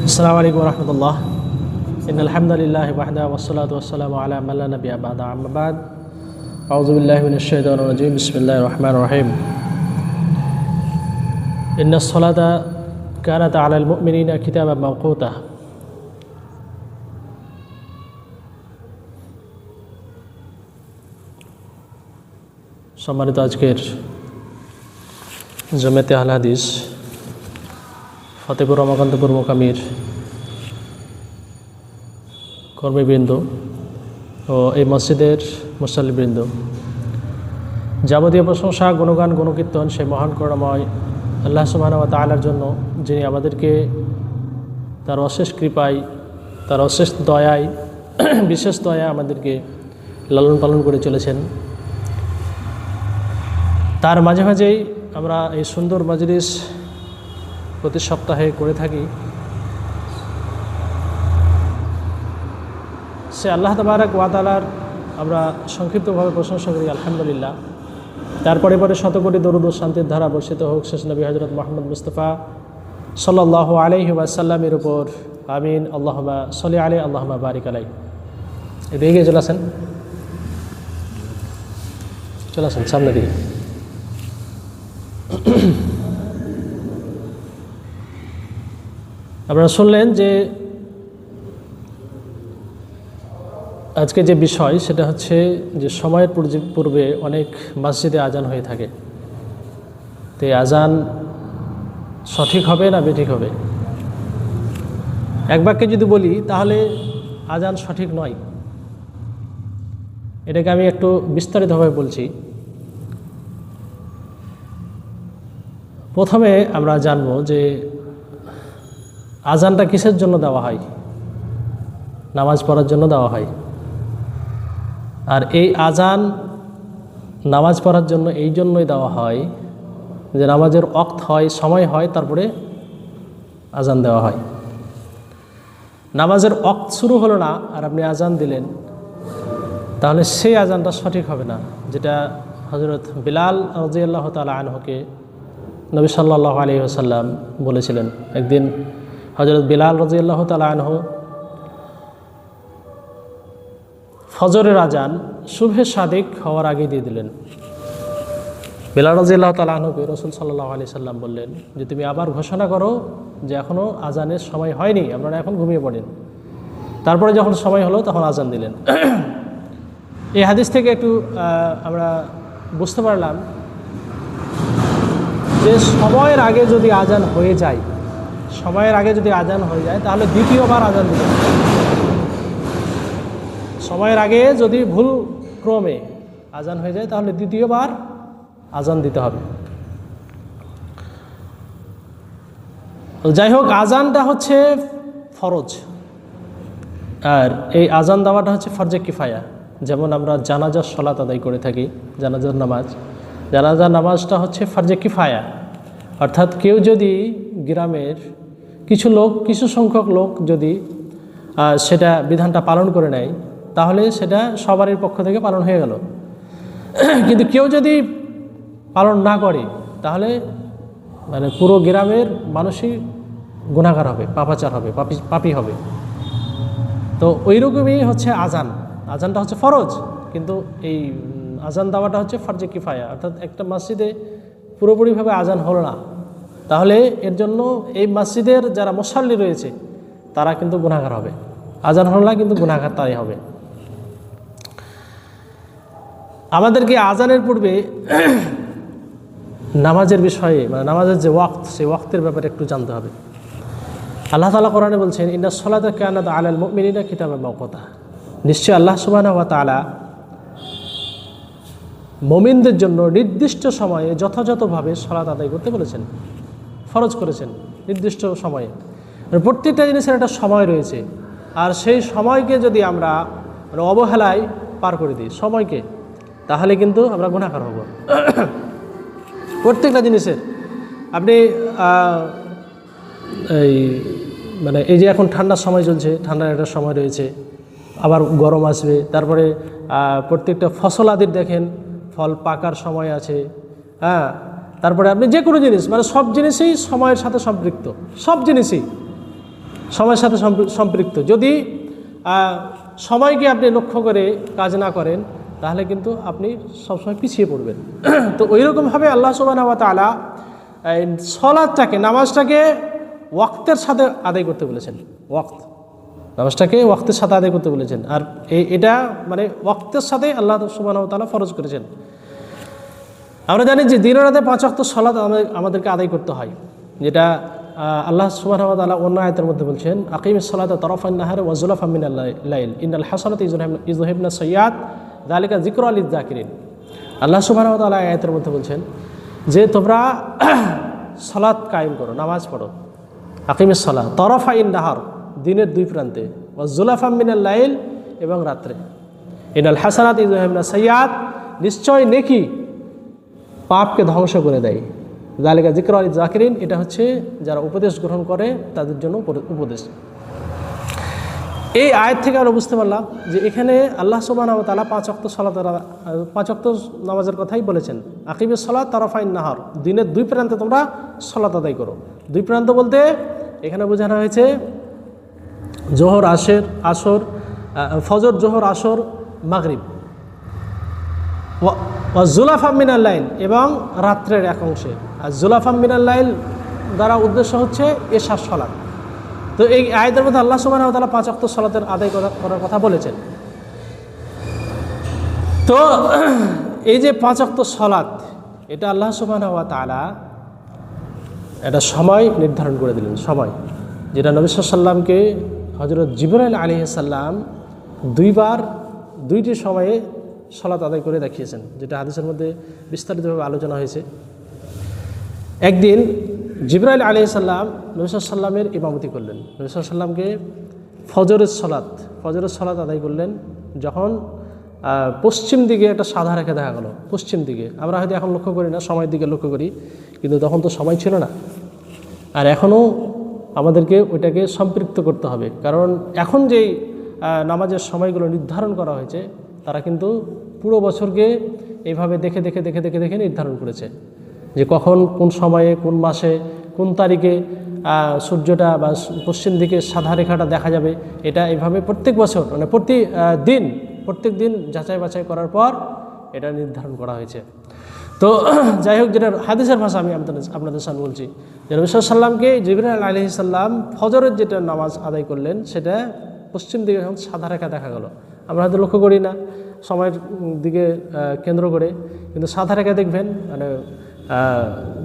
السلام عليكم ورحمة الله إن الحمد لله وحده والصلاة والسلام على من لا نبي بعد أما بعد أعوذ بالله من الشيطان الرجيم بسم الله الرحمن الرحيم إن الصلاة كانت على المؤمنين كتابا موقوتا সম্মানিত আজকের জমেতে আল হাদিস ফতেপুর রমাকান্তপুর মোকামির কর্মীবৃন্দ ও এই মসজিদের মুসল্লিবৃন্দ, যাবতীয় প্রশংসা, গুণগান, গুণকীর্তন সেই মহান করুণাময় আল্লাহ সুবাহ তালার জন্য, যিনি আমাদেরকে তার অশেষ কৃপায়, তার অশেষ দয়ায়, বিশেষ দয়া আমাদেরকে লালন পালন করে চলেছেন। তার মাঝে মাঝেই আমরা এই সুন্দর মাজলিস প্রতি সপ্তাহে করে থাকি। সে আল্লাহ তবারক ওয়াতালার আমরা সংক্ষিপ্তভাবে প্রশংসা করি, আলহামদুলিল্লাহ। তারপরে পরে শতকোটি দরুদ শান্তির ধারা বর্ষিত হোক, শেষ নবী হজরত মোহাম্মদ মুস্তফা সাল্লাহ আলহি ওয়াসাল্লামের উপর, আমিন আল্লাহমা সলি আলী আল্লাহমা বারিক আলাই এদিকে গিয়ে চলে আসেন। চলে আসেন সামনে দিকে। আপনারা শুনলেন যে আজকে যে বিষয়, সেটা হচ্ছে যে সময়ের পূর্বে- অনেক মসজিদে আজান হয়ে থাকে। তো আজান সঠিক হবে না বেঠিক হবে? এক বাক্যে যদি বলি, তাহলে আজান সঠিক নয়। এটাকে আমি একটু বিস্তারিতভাবে বলছি। প্রথমে আমরা জানব যে আজানটা কিসের জন্য দেওয়া হয়? নামাজ পড়ার জন্য দেওয়া হয়। আর এই আজান নামাজ পড়ার জন্য এই জন্যই দেওয়া হয় যে নামাজের অক্ত হয়, সময় হয়, তারপরে আজান দেওয়া হয়। নামাজের অক্ত শুরু হলো না আর আপনি আজান দিলেন, তাহলে সেই আজানটা সঠিক হবে না, যেটা হজরত বিলাল রাজিয়াল্লাহ তালা আনহকে নবী সাল্লাহ আলী আসাল্লাম বলেছিলেন। একদিন হজরত বিলাল রাজিয়াল্লাহ তালা আনহ, ফজরের আজান শুভে সাদিক হওয়ার আগে দিয়ে দিলেন। বিলাল রাজিয়াল্লাহ তালা আনহকে রসুল সাল্লাহ আলি সাল্লাম বললেন যে, তুমি আবার ঘোষণা করো যে এখনও আজানের সময় হয়নি আপনারা এখন ঘুমিয়ে পড়েন। তারপরে যখন সময় হলো, তখন আজান দিলেন। এই হাদিস থেকে একটু আমরা বুঝতে পারলাম যে, সময়ের আগে যদি আজান হয়ে যায় সময়ের আগে যদি আজান হয়ে যায়, তাহলে দ্বিতীয়বার আজান দিতে হবে। সময়ের আগে যদি ভুল ক্রমে আজান হয়ে যায়, তাহলে দ্বিতীয়বার আজান দিতে হবে। যাই হোক, আজানটা হচ্ছে ফরজ। আর এই আজান দেওয়াটা হচ্ছে ফরজে কিফায়া। যেমন আমরা জানাজার সলাত আদায় করে থাকি, জানাজার নামাজ। জানাজার নামাজটা হচ্ছে ফরজে কিফায়া। অর্থাৎ কেউ যদি গ্রামের কিছু লোক, কিছু সংখ্যক লোক যদি সেটা বিধানটা পালন করে নেয়, তাহলে সেটা সবারই পক্ষ থেকে পালন হয়ে গেল। কিন্তু কেউ যদি পালন না করে, তাহলে মানে পুরো গ্রামের মানুষই গুণাগার হবে, পাপাচার হবে, পাপি পাপি হবে। তো ওই রকমই হচ্ছে আজান। আজানটা হচ্ছে ফরজ, কিন্তু এই আজান দেওয়াটা হচ্ছে ফরজে কিফায়া। অর্থাৎ একটা মসজিদে পুরোপুরিভাবে আজান হলো না। তাহলে এর জন্য এই মসজিদের যারা মুসাল্লি রয়েছে, তারা কিন্তু গুণাগার হবে। আজান হলো না, কিন্তু গুণাগার তাই হবে। আমাদেরকে আজানের পূর্বে নামাজের বিষয়ে মানে নামাজের যে ওয়াক্ত, সেই ওয়াক্তের ব্যাপারে একটু জানতে হবে। আল্লাহ তালা কোরআনে বলছেন, ইন্না সলাত কানাদ আলাল মিনা কিতাবে মকতা নিশ্চয় আল্লাহ সুবাহ তালা মমিনদের জন্য নির্দিষ্ট সময়ে যথাযথভাবে সলাত আদায় করতে বলেছেন। ফরজ করেছেন নির্দিষ্ট সময়ে। প্রত্যেকটা জিনিসের একটা সময় রয়েছে। আর সেই সময়কে যদি আমরা মানে অবহেলায় পার করে দিই, সময়কে, তাহলে কিন্তু আমরা গুণাকার হব। প্রত্যেকটা জিনিসের আপনি এই মানে এই যে এখন ঠান্ডার সময় চলছে, ঠান্ডার একটা সময় রয়েছে, আবার গরম আসবে, তারপরে প্রত্যেকটা ফসল আদির দেখেন, ফল পাকার সময় আছে হ্যাঁ তারপরে আপনি যে কোনো জিনিস মানে সব জিনিসই সময়ের সাথে সম্পৃক্ত। সব জিনিসই সময়ের সাথে সম্পৃক্ত। যদি সময়কে আপনি লক্ষ্য করে কাজ না করেন, তাহলে কিন্তু আপনি সবসময় পিছিয়ে পড়বেন। তো ওই রকমভাবে আল্লাহ সুবাহ এই সলাদটাকে নামাজটাকে ওয়াক্তের সাথে আদায় করতে বলেছেন। ওয়াক্ত। নামাজটাকে ওয়াক্তের সাথে আদায় করতে বলেছেন। আর এটা মানে ওয়াক্তের সাথে আল্লাহ সুবাহ তালা ফরজ করেছেন। আমরা জানি যে দিন রাতে পাঁচ অক্ত সলাদ আমাদেরকে আদায় করতে হয়, যেটা আল্লাহ সুবাহ তালা অন্য আয়তের মধ্যে বলছেন আকিম সালাদ তরফান নাহার ওয়াজুলাফ আমিন আল্লাহ ইন্দাল হাসানত ইজহিবনা সৈয়াদ দালিকা জিক্র আলী জাকিরিন আল্লাহ সুবাহ তালা আয়তের মধ্যে বলছেন যে তোমরা সলাদ কায়েম করো, নামাজ পড়ো। আকিমের সলা তরফা ইন নাহার, দিনের দুই প্রান্তে ওয়াজুলাফা মিনাল লাইল এবং রাত্রে। ইনাল হাসানাত ইজহিবনা সৈয়াদ নিশ্চয় নেকি পাপকে ধ্বংস করে দেয়। জালিকা জিক্র আলী জাকিরিন, এটা হচ্ছে যারা উপদেশ গ্রহণ করে, তাদের জন্য উপদেশ। এই আয়ের থেকে আমরা বুঝতে পারলাম যে এখানে আল্লাহ সুবাহ তালা পাঁচ অক্ত সলাত পাঁচ অক্ত নামাজের কথাই বলেছেন। আকিবের সলাৎ তারফাইন নাহার, দিনের দুই প্রান্তে তোমরা সলাত আদায় করো। দুই প্রান্ত বলতে এখানে বোঝানো হয়েছে, জোহর, আসের, আসর ফজর, জোহর, আসর, মাগরিব। জুলাফা মিনাল লাইল এবং রাত্রের এক অংশে। আর জুলাফা মিনাল লাইল দ্বারা উদ্দেশ্য হচ্ছে এশার সলাৎ। তো এই আয়তের মধ্যে আল্লাহ সুবাহ তালা পাঁচ অক্ত সলাতের আদায় করা- করার কথা বলেছেন। তো এই যে পাঁচ অক্ত সলাৎ, এটা আল্লাহ সুবাহ তালা একটা সময় নির্ধারণ করে দিলেন, সময়। যেটা নবী সাল্লামকে হজরত জিবরাইল আলী সাল্লাম দুইবার, দুইটি সময়ে সলাত আদায় করে দেখিয়েছেন, যেটা হাদিসের মধ্যে বিস্তারিতভাবে আলোচনা হয়েছে। একদিন জিবরাইল আলী সাল্লাম নবী সাল্লামের ইমামতি করলেন। নবী সাল্লামকে ফজরের সলাত ফজরের সলাত আদায় করলেন যখন পশ্চিম দিকে একটা সাদা রেখে দেখা গেল, পশ্চিম দিকে। আমরা হয়তো এখন লক্ষ্য করি না, সময়ের দিকে লক্ষ্য করি, কিন্তু তখন তো সময় ছিল না। আর এখনও আমাদেরকে ওইটাকে সম্পৃক্ত করতে হবে। কারণ এখন যেই নামাজের সময়গুলো নির্ধারণ করা হয়েছে তারা কিন্তু পুরো বছরকে এইভাবে দেখে দেখে দেখে দেখে দেখে নির্ধারণ করেছে যে কখন কোন সময়ে, কোন মাসে, কোন তারিখে সূর্যটা বা পশ্চিম দিকে সাদা রেখাটা দেখা যাবে। এটা এইভাবে প্রত্যেক বছর মানে প্রতি দিন, প্রত্যেক দিন যাচাই বাছাই করার পর এটা নির্ধারণ করা হয়েছে। তো যাই হোক, যেটা হাদিসের ভাষা আমি আপনাদের আপনাদের সামনে বলছি। যে নবী সাল্লামকে জিবরাল আলহি সাল্লাম ফজরের যেটা নামাজ আদায় করলেন, সেটা পশ্চিম দিকে যখন সাদা রেখা দেখা গেল আমরা হয়তো লক্ষ্য করি না, সময়ের দিকে কেন্দ্র করে। কিন্তু সাদা রেখা দেখবেন মানে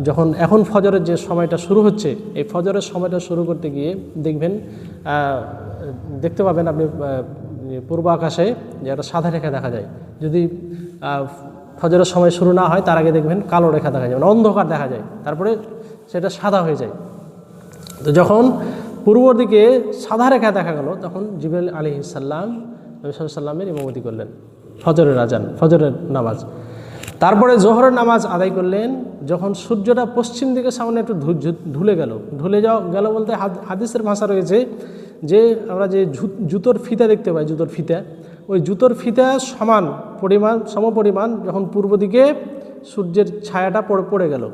যখন এখন ফজরের যে সময়টা শুরু হচ্ছে, এই ফজরের সময়টা শুরু করতে গিয়ে দেখবেন দেখতে পাবেন আপনি পূর্ব আকাশে যে একটা সাদা রেখা দেখা যায়। যদি ফজরের সময় শুরু না হয়, তার আগে দেখবেন কালো রেখা দেখা যায় মানে অন্ধকার দেখা যায়। তারপরে সেটা সাদা হয়ে যায়। তো যখন পূর্ব দিকে সাদা রেখা দেখা গেল, তখন জিবরাইল আলী ইসাল্লাম সাল্লামের ইমামতি করলেন। ফজরের আজান ফজরের নামাজ। তারপরে জোহরের নামাজ আদায় করলেন। যখন সূর্যটা পশ্চিম দিকে সামনে একটু ঢুলে গেল। ঢুলে যাওয়া গেল বলতে হাদ- হাদিসের ভাষা রয়েছে যে, আমরা যে জুতোর ফিতা দেখতে পাই, জুতোর ফিতা। ওই জুতোর ফিতা সমান পরিমাণ সমপরিমাণ যখন পূর্ব দিকে সূর্যের ছায়াটা পড়ে পড়ে গেল।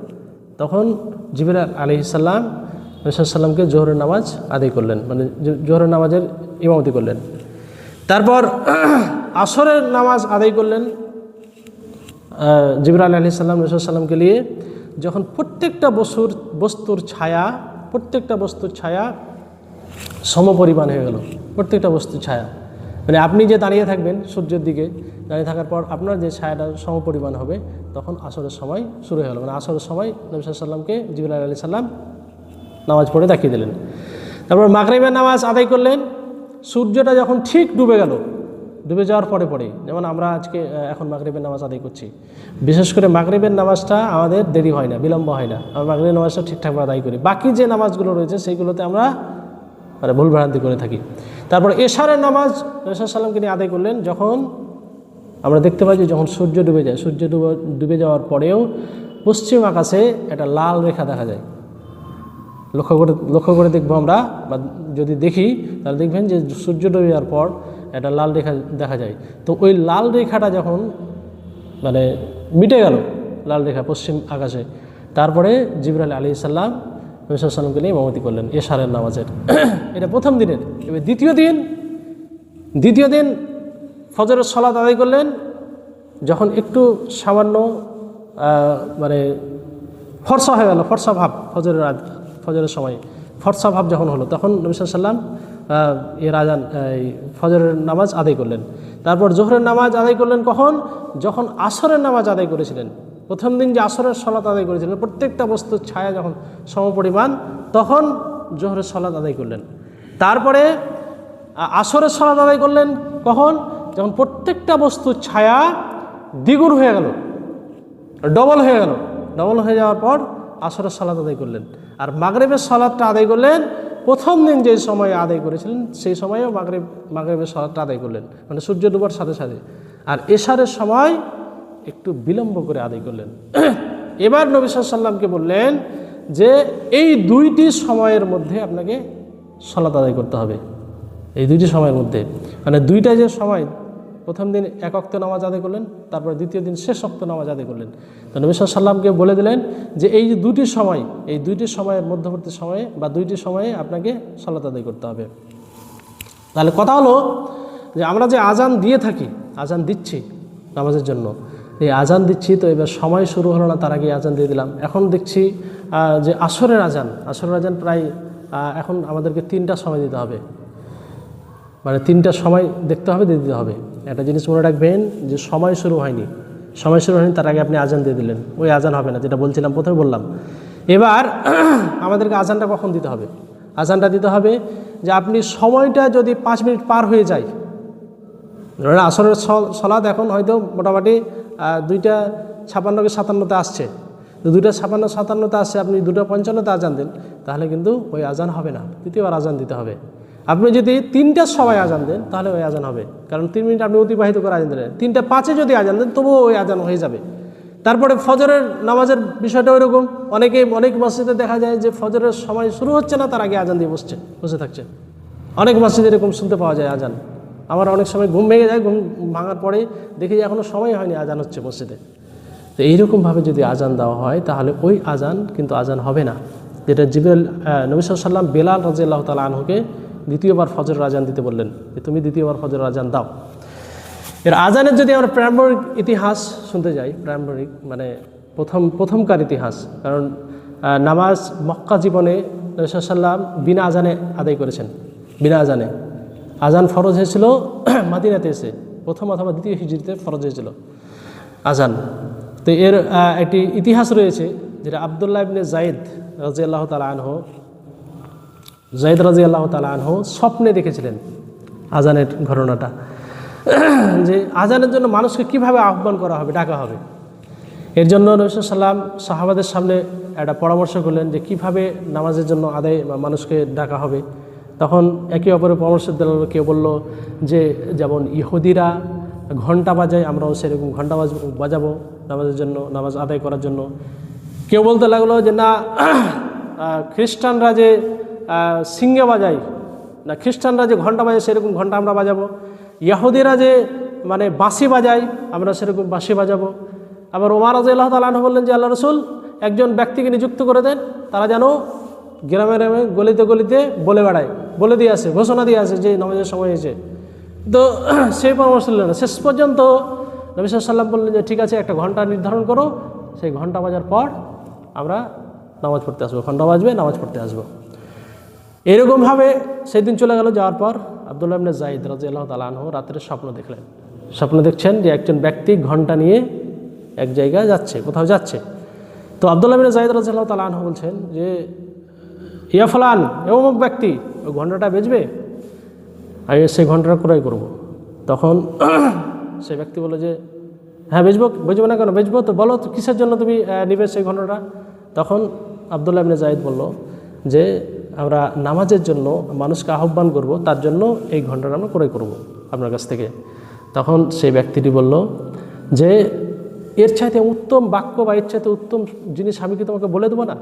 তখন জিবির আলি সাল্লাম সাল্লামকে জোহরের নামাজ আদায় করলেন। মানে জোহরের নামাজের ইমামতি করলেন। তারপর আসরের নামাজ আদায় করলেন জিবরা আলী সাল্লাম সাল্লামকে নিয়ে। যখন প্রত্যেকটা বস্তুর বস্তুর ছায়া, প্রত্যেকটা বস্তুর ছায়া সমপরিমাণ হয়ে গেল, প্রত্যেকটা বস্তুর ছায়া। মানে আপনি যে দাঁড়িয়ে থাকবেন সূর্যের দিকে, দাঁড়িয়ে থাকার পর আপনার যে ছায়াটা সমপরিমাণ হবে, তখন আসরের সময় শুরু হয়ে গেল। মানে আসরের সময় নবী সাল্লামকে জিবুল্লাহ আলি সাল্লাম নামাজ পড়ে দেখিয়ে দিলেন। তারপর মাগরিবের নামাজ আদায় করলেন সূর্যটা যখন ঠিক ডুবে গেল, ডুবে যাওয়ার পরে পরে, যেমন আমরা আজকে এখন মাগরিবের নামাজ আদায় করছি। বিশেষ করে মাগরিবের নামাজটা আমাদের দেরি হয় না, বিলম্ব হয় না। আমরা মাগরিবের নামাজটা ঠিকঠাকভাবে আদায় করি। বাকি যে নামাজগুলো রয়েছে, সেইগুলোতে আমরা মানে ভুল ভ্রান্তি করে থাকি। তারপর এশারের নামাজ রসুল সাল্লামকে নিয়ে আদায় করলেন যখন আমরা দেখতে পাই যে যখন সূর্য ডুবে যায়, সূর্য ডুবে ডুবে যাওয়ার পরেও পশ্চিম আকাশে একটা লাল রেখা দেখা যায়। লক্ষ্য করে লক্ষ্য করে দেখব আমরা, বা যদি দেখি, তাহলে দেখবেন যে সূর্য ডুবে যাওয়ার পর একটা লাল রেখা দেখা যায়। তো ওই লাল রেখাটা যখন মানে মিটে গেল, লাল রেখা পশ্চিম আকাশে, তারপরে জিবরাল আলী সাল্লাম নবী সাল্লামকে নিয়ে ইমামতি করলেন এশারের নামাজের। এটা প্রথম দিনের। এবার দ্বিতীয় দিন দ্বিতীয় দিন ফজরের সলাত আদায় করলেন, যখন একটু সামান্য মানে ফর্সা হয়ে গেল, ফর্সা ভাব, ফজরের ফজরের সময়। ফর্সা ভাব যখন হলো, তখন নবী সাল্লাম এর আজান এই ফজরের নামাজ আদায় করলেন। তারপর জোহরের নামাজ আদায় করলেন কখন? যখন আসরের নামাজ আদায় করেছিলেন। প্রথম দিন যে আসরের সলাত আদায় করেছিলেন, প্রত্যেকটা বস্তুর ছায়া যখন সমপরিমাণ, তখন জোহরের সলাত আদায় করলেন। তারপরে আসরের সলাত আদায় করলেন কখন? যখন প্রত্যেকটা বস্তুর ছায়া দ্বিগুণ হয়ে গেল, ডবল হয়ে গেল। ডবল হয়ে যাওয়ার পর আসরের সালাত আদায় করলেন। আর মাগরেবের সলাদটা আদায় করলেন, প্রথম দিন যে সময়ে আদায় করেছিলেন, সেই সময়েও মাগরেব, মাগরেবের সলাদটা আদায় করলেন মানে সূর্য ডুবার সাথে সাথে। আর এশারের সময় একটু বিলম্ব করে আদায় করলেন। এবার নবী সাল্লামকে বললেন যে, এই দুইটি সময়ের মধ্যে আপনাকে সলাত আদায় করতে হবে। এই দুইটি সময়ের মধ্যে মানে দুইটা যে সময় প্রথম দিন এক অক্ত নামাজ আদায় করলেন, তারপর দ্বিতীয় দিন শেষ অক্ত নামাজ আদায় করলেন। তো নবী সাল্লামকে বলে দিলেন যে এই যে দুটি সময়, এই দুইটি সময়ের মধ্যবর্তী সময়ে বা দুইটি সময়ে আপনাকে সলাত আদায় করতে হবে। তাহলে কথা হলো যে আমরা যে আজান দিয়ে থাকি, আজান দিচ্ছি নামাজের জন্য, এই আজান দিচ্ছি তো এবার সময় শুরু হলো না, তার আগে আজান দিয়ে দিলাম। এখন দেখছি যে আসরের আজান আসরের আজান প্রায় এখন আমাদেরকে তিনটা সময় দিতে হবে। মানে তিনটা সময় দেখতে হবে, দিয়ে দিতে হবে। একটা জিনিস মনে রাখবেন যে সময় শুরু হয়নি। সময় শুরু হয়নি, তার আগে আপনি আজান দিয়ে দিলেন। ওই আজান হবে না, যেটা বলছিলাম প্রথমে বললাম। এবার আমাদেরকে আজানটা কখন দিতে হবে? আজানটা দিতে হবে যে আপনি সময়টা যদি পাঁচ মিনিট পার হয়ে যায়, ধরেন আসরের সলাদ এখন হয়তো মোটামুটি দুইটা ছাপান্ন কি সাতান্নতে আসছে। তো দুইটা ছাপান্ন, সাতান্নতে আসছে, আপনি দুটো পঞ্চান্নতে আজান দেন তাহলে কিন্তু ওই আজান হবে না। দ্বিতীয়বার আজান দিতে হবে। আপনি যদি তিনটার সময় আজান দেন, তাহলে ওই আজান হবে। কারণ তিন মিনিট আপনি অতিবাহিত করে আজান দিলেন। তিনটা পাঁচে যদি আজান দেন, তবুও ওই আজান হয়ে যাবে। তারপরে ফজরের নামাজের বিষয়টা ওইরকম। অনেকে, অনেক মসজিদে দেখা যায় যে ফজরের সময় শুরু হচ্ছে না, তার আগে আজান দিয়ে বসছে, বসে থাকছে। অনেক মসজিদে এরকম শুনতে পাওয়া যায় আজান। আমার অনেক সময় ঘুম ভেঙে যায়, ঘুম ভাঙার পরে দেখি যে এখনও সময় হয়নি আজান হচ্ছে মসজিদে। তো এইরকমভাবে যদি আজান দেওয়া হয়, তাহলে ওই আজান কিন্তু আজান হবে না। যেটা জিবেল নবী সাল্লাম বেলাল রাজিয়াল্লাহ তালা আনহুকে দ্বিতীয়বার ফজরের আজান দিতে বললেন যে, তুমি দ্বিতীয়বার ফজরের আজান দাও। এর আজানের যদি আমরা প্রারম্ভিক ইতিহাস শুনতে যাই, প্রারম্ভিক মানে প্রথম, প্রথমকার ইতিহাস, কারণ নামাজ মক্কা জীবনে সাল্লাম বিনা আজানে আদায় করেছেন, বিনা আজানে। আজান ফরজ হয়েছিল, মাদিনাতে এসে, প্রথম অথবা দ্বিতীয় হিজড়িতে ফরজ হয়েছিল আজান। তো এর একটি ইতিহাস রয়েছে, যেটা আবদুল্লাহ ইবনে জাইদ রাজিয়াল্লাহ তালা আনহ জাইদ রাজি আল্লাহ তালা আনহ স্বপ্নে দেখেছিলেন আজানের ঘটনাটা। যে আজানের জন্য মানুষকে কীভাবে আহ্বান করা হবে, ডাকা হবে। এর জন্য নবী সাল্লাম সাহাবাদের সামনে একটা পরামর্শ করলেন যে কীভাবে নামাজের জন্য আদায় মানুষকে ডাকা হবে। তখন একে অপরের পরামর্শ দিল কেউ বলল যে, যেমন ইহুদিরা ঘণ্টা বাজায়, আমরাও সেরকম ঘণ্টা বাজ, বাজাবো নামাজের জন্য, নামাজ আদায় করার জন্য। কেউ বলতে লাগল যে, না খ্রিস্টানরা যে সিঙ্গে বাজায় না, খ্রিস্টানরা যে ঘণ্টা বাজায়, সেরকম ঘণ্টা আমরা বাজাবো। ইয়াহুদিরা যে মানে বাঁশি বাজায়, আমরা সেরকম বাঁশি বাজাবো। আবার ওমার রাজি আল্লাহ তালাহ বললেন যে, আল্লাহ রসুল, একজন ব্যক্তিকে নিযুক্ত করে দেন, তারা যেন গ্রামে গ্রামে গলিতে গলিতে বলে বেড়ায়, বলে দিয়ে আসে, ঘোষণা দিয়ে আসে যে, নামাজের সময় হয়েছে। তো সেই পরামর্শ নিল না। শেষ পর্যন্ত নবী সাল্লাম বললেন যে, ঠিক আছে, একটা ঘণ্টা নির্ধারণ করো। সেই ঘণ্টা বাজার পর আমরা নামাজ পড়তে আসব। ঘণ্টা বাজবে, নামাজ পড়তে আসব। এরকমভাবে সেই দিন চলে গেল, যাওয়ার পর আবদুল্লাহ ইবনে জাইদ রাজি আল্লাহ তালাহ রাত্রে স্বপ্ন দেখলেন। স্বপ্ন দেখছেন যে একজন ব্যক্তি ঘণ্টা নিয়ে এক জায়গায় যাচ্ছে, কোথাও যাচ্ছে। তো আবদুল্লাহ ইবনে জাইদ রাজি আল্লাহ তালাহ বলছেন যে, ইয়া ফলান ব্যক্তি ওই ঘন্টাটা বেচবে? আমি সেই ঘন্টাটা ক্রয় করব। তখন সে ব্যক্তি বলে যে হ্যাঁ বেচবো বেচবো না কেন? বেচবো তো, বলো কিসের জন্য তুমি নিবে সেই ঘন্টাটা? তখন আবদুল্লাহ ইবনে জাহিদ বলল যে আমরা নামাজের জন্য মানুষকে আহ্বান করব, তার জন্য এই ঘন্টাটা আমরা ক্রয় করব আপনার কাছ থেকে। তখন সেই ব্যক্তিটি বলল যে, এর চাইতে উত্তম বাক্য বা এর চাইতে উত্তম জিনিস আমি কি তোমাকে বলে দেবো না?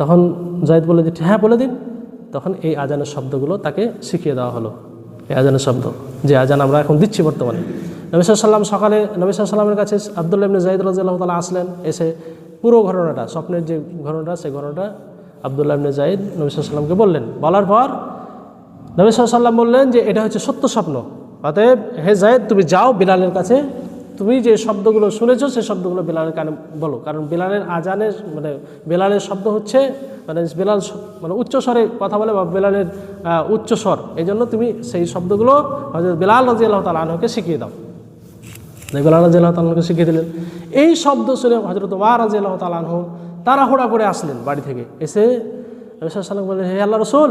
তখন জাহিদ বলে যে হ্যাঁ বলে দিন। তখন এই আজানের শব্দগুলো তাকে শিখিয়ে দেওয়া হলো, এই আজানের শব্দ, যে আজান আমরা এখন দিচ্ছি বর্তমানে। নবী সাল্লাম সকালে, নবী সাল্লামের কাছে আবদুল্লাহ ইবনে জাহিদ রাজিয়াল্লাহ তালা আসলেন, এসে পুরো ঘটনাটা, স্বপ্নের যে ঘটনাটা, সেই ঘটনাটা আবদুল্লাহ ইবনে জাইদ নবী সাল্লামকে বললেন। বলার পর নবী সাল্লাম বললেন যে এটা হচ্ছে সত্য স্বপ্ন। অতএব হে জায়েদ তুমি যাও বিলালের কাছে। তুমি যে শব্দগুলো শুনেছো সেই শব্দগুলো বিলালের কানে বলো। কারণ বিলালের আজানের মানে বিলালের শব্দ হচ্ছে মানে বিলাল মানে উচ্চ স্বরে কথা বলে বা বিলালের আহ, উচ্চ স্বর। এই জন্য তুমি সেই শব্দগুলো হয়তো বিলাল রাজি আল্লাহ তালা আনহকে শিখিয়ে দাও। বিলাল রাজি আল্লাহ তালাহকে শিখিয়ে দিলেন। এই শব্দ শুনে হজরত ওয়া রাজি আল্লাহ তালাহ তাড়াহুড়া করে আসলেন বাড়ি থেকে। এসে সাল্লাম বললেন, হে আল্লাহ রসুল,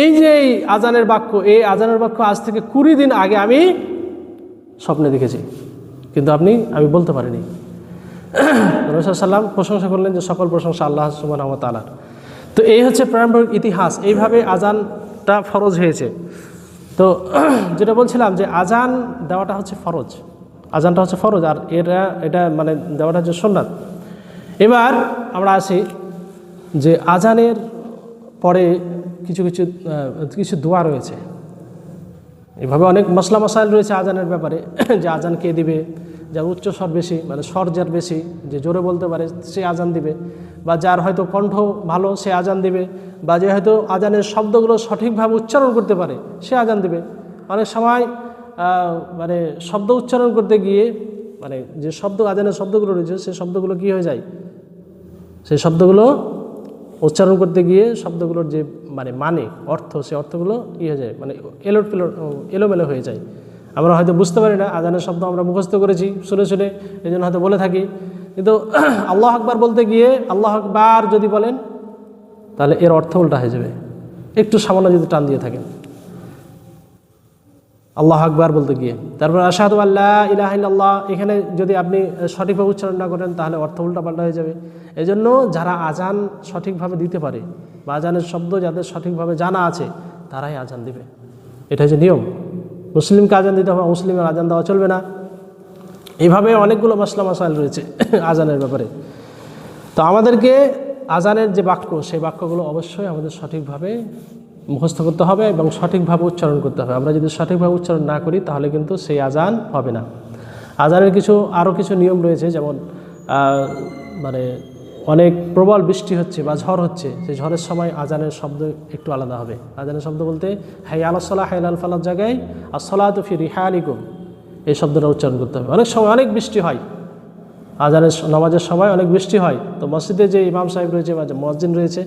এই যে এই আজানের বাক্য, এই আজানের বাক্য আজ থেকে কুড়ি দিন আগে আমি স্বপ্নে দেখেছি। কিন্তু আপনি, আমি বলতে পারিনি। রসুলাম প্রশংসা করলেন যে, সকল প্রশংসা আল্লাহ সুমান তালার তো এই হচ্ছে প্রারম্ভিক ইতিহাস। এইভাবে আজানটা ফরজ হয়েছে। তো যেটা বলছিলাম যে, আজান দেওয়াটা হচ্ছে ফরজ। আজানটা হচ্ছে ফরজ। আর এটা এটা মানে দেওয়াটা হচ্ছে সোননাথ এবার আমরা আসি যে আজানের পরে কিছু কিছু কিছু দোয়া রয়েছে। এভাবে অনেক মশলা মশাইল রয়েছে আজানের ব্যাপারে, যে আজান কে দিবে, যার উচ্চ স্বর বেশি মানে স্বর যার বেশি, যে জোরে বলতে পারে সে আজান দিবে, বা যার হয়তো কণ্ঠ ভালো সে আজান দিবে, বা যে হয়তো আজানের শব্দগুলো সঠিকভাবে উচ্চারণ করতে পারে, সে আজান দিবে। অনেক সময় মানে শব্দ উচ্চারণ করতে গিয়ে মানে যে শব্দ, আজানের শব্দগুলো রয়েছে, সে শব্দগুলো কী হয়ে যায়? সেই শব্দগুলো উচ্চারণ করতে গিয়ে শব্দগুলোর যে মানে মানে অর্থ সে অর্থগুলো ই হয়ে যায় মানে এলোট পেল এলোমেলো হয়ে যায়। আমরা হয়তো বুঝতে পারি না, আজানের শব্দ আমরা মুখস্থ করেছি, শুনে শুনে এই জন্য হয়তো বলে থাকি। কিন্তু আল্লাহ আকবার বলতে গিয়ে আল্লাহ আকবার যদি বলেন, তাহলে এর অর্থ উল্টা হয়ে যাবে। একটু সামান্য যদি টান দিয়ে থাকেন। আল্লাহ আকবার বলতে গিয়ে। তারপর আশাহাদু আল্লাহ ইলাহ আল্লাহ এখানে যদি আপনি সঠিকভাবে উচ্চারণ না করেন, তাহলে অর্থ উল্টা পাল্টা হয়ে যাবে। এই জন্য যারা আজান সঠিকভাবে দিতে পারে বা আজানের শব্দ যাদের সঠিকভাবে জানা আছে, তারাই আজান দিবে। এটা হচ্ছে নিয়ম। মুসলিমকে আজান দিতে হবে মুসলিমের আজান দেওয়া চলবে না। এইভাবে অনেকগুলো মশলা মশাইল রয়েছে আজানের ব্যাপারে। তো আমাদেরকে আজানের যে বাক্য, সেই বাক্যগুলো অবশ্যই আমাদের সঠিকভাবে মুখস্থ করতে হবে এবং সঠিকভাবে উচ্চারণ করতে হবে। আমরা যদি সঠিকভাবে উচ্চারণ না করি, তাহলে কিন্তু সেই আজান হবে না। আজানের কিছু আরও কিছু নিয়ম রয়েছে, যেমন মানে অনেক প্রবল বৃষ্টি হচ্ছে বা ঝড় হচ্ছে, সেই ঝড়ের সময় আজানের শব্দ একটু আলাদা হবে। আজানের শব্দ বলতে, হাই আলাসলা হাই আল ফালার জায়গায় আসলা তো ফি রিহালিকুম। এই শব্দটা উচ্চারণ করতে হবে। অনেক সময় অনেক বৃষ্টি হয়। আজানের নামাজের সময় অনেক বৃষ্টি হয়। তো মসজিদে যে ইমাম সাহেব রয়েছে বা যে মসজিদ রয়েছে,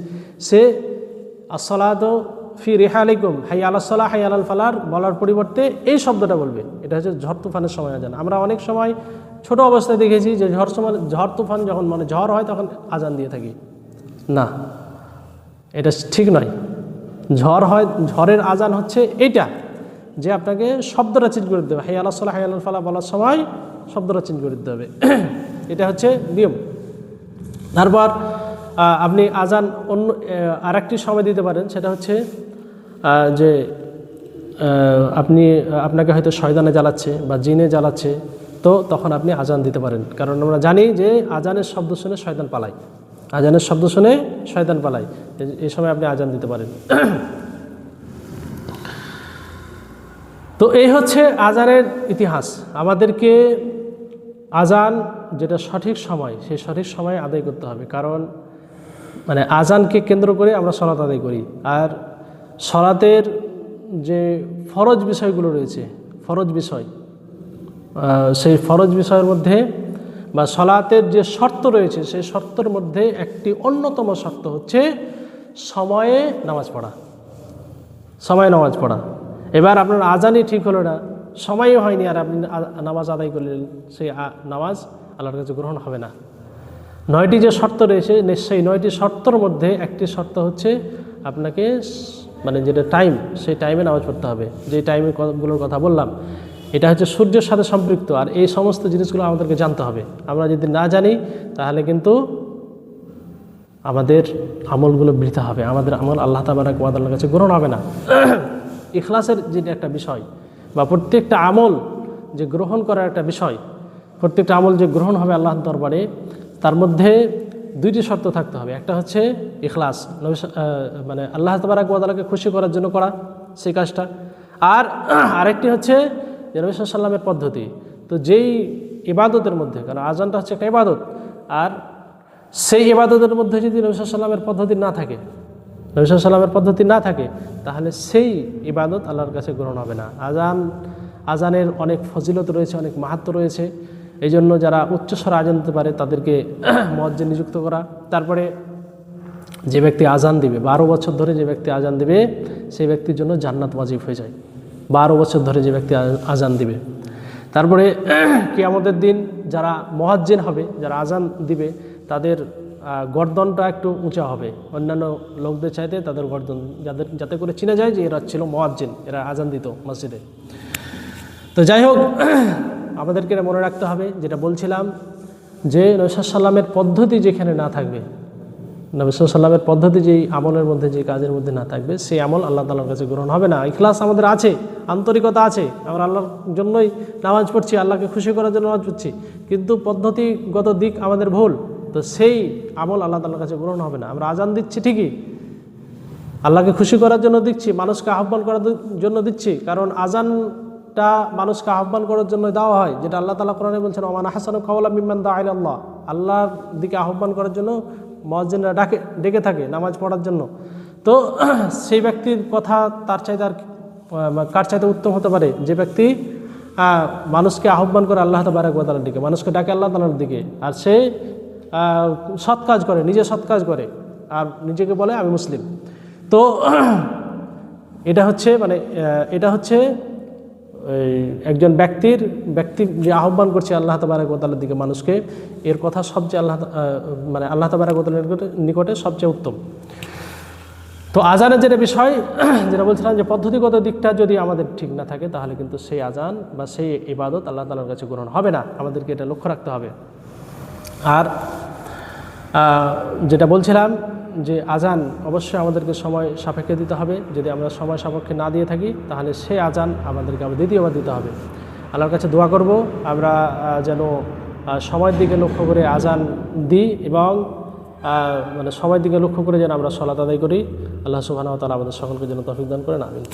সে আসলাদ ফি রেহালিকুম, হাই আলাসলা হাই আলাল ফালার বলার পরিবর্তে এই শব্দটা বলবে। এটা হচ্ছে ঝড় তুফানের সময় আজান। আমরা অনেক সময় ছোট অবস্থায় দেখেছি যে ঝড় সময় ঝড় তুফান যখন মানে ঝড় হয় তখন আজান দিয়ে থাকি। না, এটা ঠিক নয়। ঝড় হয় ঝড়ের আজান হচ্ছে এইটা, যে আপনাকে শব্দটা চেঞ্জ করে দিতে হবে। হাই আল্লাহ সাল্লাহ হাই আল্লাহ ফালা বলার সময় শব্দটা চেঞ্জ করে দিতে হবে। এটা হচ্ছে নিয়ম। তারপর আপনি আজান অন্য আর একটি সময় দিতে পারেন, সেটা হচ্ছে যে আপনি আপনাকে হয়তো শয়দানে জ্বালাচ্ছে বা জিনে জ্বালাচ্ছে, তো তখন আপনি আজান দিতে পারেন। কারণ আমরা জানি যে আজানের শব্দ শুনে শয়তান পালায়। আজানের শব্দ শুনে শয়তান পালায়। এই সময় আপনি আজান দিতে পারেন। তো এই হচ্ছে আজানের ইতিহাস। আমাদেরকে আজান যেটা সঠিক সময়, সেই সঠিক সময় আদায় করতে হবে। কারণ মানে আজানকে কেন্দ্র করে আমরা সলাত আদায় করি। আর সলাতের যে ফরজ বিষয়গুলো রয়েছে, ফরজ বিষয় সেই ফরজ বিষয়ের মধ্যে বা সলাতের যে শর্ত রয়েছে, সেই শর্তের মধ্যে একটি অন্যতম শর্ত হচ্ছে সময়ে নামাজ পড়া। সময়ে নামাজ পড়া। এবার আপনার আজানই ঠিক হলো না সময়ই হয়নি আর আপনি নামাজ আদায় করলেন, সেই নামাজ আল্লাহর কাছে গ্রহণ হবে না। নয়টি যে শর্ত রয়েছে, নিশ্চয়ই নয়টি শর্তর মধ্যে একটি শর্ত হচ্ছে আপনাকে মানে যেটা টাইম সেই টাইমে নামাজ পড়তে হবে। যে টাইমেরগুলোর কথা বললাম, এটা হচ্ছে সূর্যের সাথে সম্পৃক্ত। আর এই সমস্ত জিনিসগুলো আমাদেরকে জানতে হবে। আমরা যদি না জানি, তাহলে কিন্তু আমাদের আমলগুলো বৃথা হবে। আমাদের আমল আল্লাহ তাবারাক ওয়াদাল্লার কাছে গ্রহণ হবে না। ইখলাসের যেটা একটা বিষয়, বা প্রত্যেকটা আমল যে গ্রহণ করার একটা বিষয়, প্রত্যেকটা আমল যে গ্রহণ হবে আল্লাহর দরবারে তার মধ্যে দুইটি শর্ত থাকতে হবে। একটা হচ্ছে ইখলাস, নবী মানে আল্লাহ তাবারাক ওয়াদালাকে খুশি করার জন্য করা সেই কাজটা। আর আরেকটি হচ্ছে নবী সাল্লামের পদ্ধতি। তো যেই ইবাদতের মধ্যে, কারণ আজানটা হচ্ছে একটা ইবাদত, আর সেই ইবাদতের মধ্যে যদি নবিসা সাল্লামের পদ্ধতি না থাকে নবিসা সাল্লামের পদ্ধতি না থাকে, তাহলে সেই ইবাদত আল্লাহর কাছে গ্রহণ হবে না। আজান আজানের অনেক ফজিলত রয়েছে, অনেক মাহাত্ম রয়েছে। এই জন্য যারা উচ্চস্বরে আজান দিতে পারে, তাদেরকে মজ্জে নিযুক্ত করা। তারপরে যে ব্যক্তি আজান দিবে, বারো বছর ধরে যে ব্যক্তি আজান দিবে, সেই ব্যক্তির জন্য জান্নাত ওয়াজিব হয়ে যায়। বারো বছর ধরে যে ব্যক্তি আজান দিবে। তারপরে কি আমাদের দিন যারা মহাজ্জিন হবে, যারা আজান দিবে, তাদের গর্দনটা একটু উঁচা হবে। অন্যান্য লোকদের চাইতে তাদের গর্দন যাদের, যাতে করে চিনা যায় যে এরা ছিল মহাজ্জিন এরা আজান দিত মসজিদে। তো যাই হোক আমাদেরকে এটা মনে রাখতে হবে, যেটা বলছিলাম যে নৈশাদ সাল্লামের পদ্ধতি যেখানে না থাকবে, নবী সাল্লামের পদ্ধতি যেই আমলের মধ্যে যে কাজের মধ্যে না থাকবে, সেই আমল আল্লাহ তালার কাছে গ্রহণ হবে না। ইখলাস আমাদের আছে, আন্তরিকতা আছে, আমরা আল্লাহর জন্যই নামাজ পড়ছি, আল্লাহকে খুশি করার জন্য নামাজ পড়ছি, কিন্তু পদ্ধতিগত দিক আমাদের ভুল, তো সেই আমল আল্লাহ তালার কাছে গ্রহণ হবে না। আমরা আজান দিচ্ছি ঠিকই, আল্লাহকে খুশি করার জন্য দিচ্ছি, মানুষকে আহ্বান করার জন্য দিচ্ছি, কারণ আজানটা মানুষকে আহ্বান করার জন্য দেওয়া হয়, যেটা আল্লাহ তালা কোরআনে বলছেন ওমান হাসান কাউলা মিম্মান দা আইল আল্লাহ। আল্লাহর দিকে আহ্বান করার জন্য মহাজিনরা ডাকে, ডেকে থাকে নামাজ পড়ার জন্য। তো সেই ব্যক্তির কথা তার চাইতে আর কার চাইতে উত্তম হতে পারে? যে ব্যক্তি মানুষকে আহ্বান করে আল্লাহ তাবারাক ওয়া তাআলার দিকে, মানুষকে ডাকে আল্লাহ তালার দিকে। আর সে সৎ কাজ করে, নিজে সৎ কাজ করে, আর নিজেকে বলে, আমি মুসলিম। তো এটা হচ্ছে মানে এটা হচ্ছে একজন ব্যক্তির, ব্যক্তি যে আহ্বান করছে আল্লাহ তাবারাক ওতালার দিকে মানুষকে, এর কথা সবচেয়ে আল্লাহ মানে আল্লাহ তাবারাক ওতালার নিকটে নিকটে সবচেয়ে উত্তম। তো আজানের যেটা বিষয়, যেটা বলছিলাম যে পদ্ধতিগত দিকটা যদি আমাদের ঠিক না থাকে, তাহলে কিন্তু সেই আজান বা সেই ইবাদত আল্লাহ তালার কাছে গ্রহণ হবে না। আমাদেরকে এটা লক্ষ্য রাখতে হবে। আর যেটা বলছিলাম যে আজান অবশ্যই আমাদেরকে সময় সাপেক্ষে দিতে হবে। যদি আমরা সময় সাপেক্ষে না দিয়ে থাকি, তাহলে সে আজান আমাদেরকে আবার দ্বিতীয়বার দিতে হবে। আল্লাহর কাছে দোয়া করব, আমরা যেন সময়ের দিকে লক্ষ্য করে আজান দিই এবং মানে সময়ের দিকে লক্ষ্য করে যেন আমরা সলাত আদায় করি। আল্লাহ সুবাহ তালা আমাদের সকলকে যেন তফিক দান করেন, আমিন।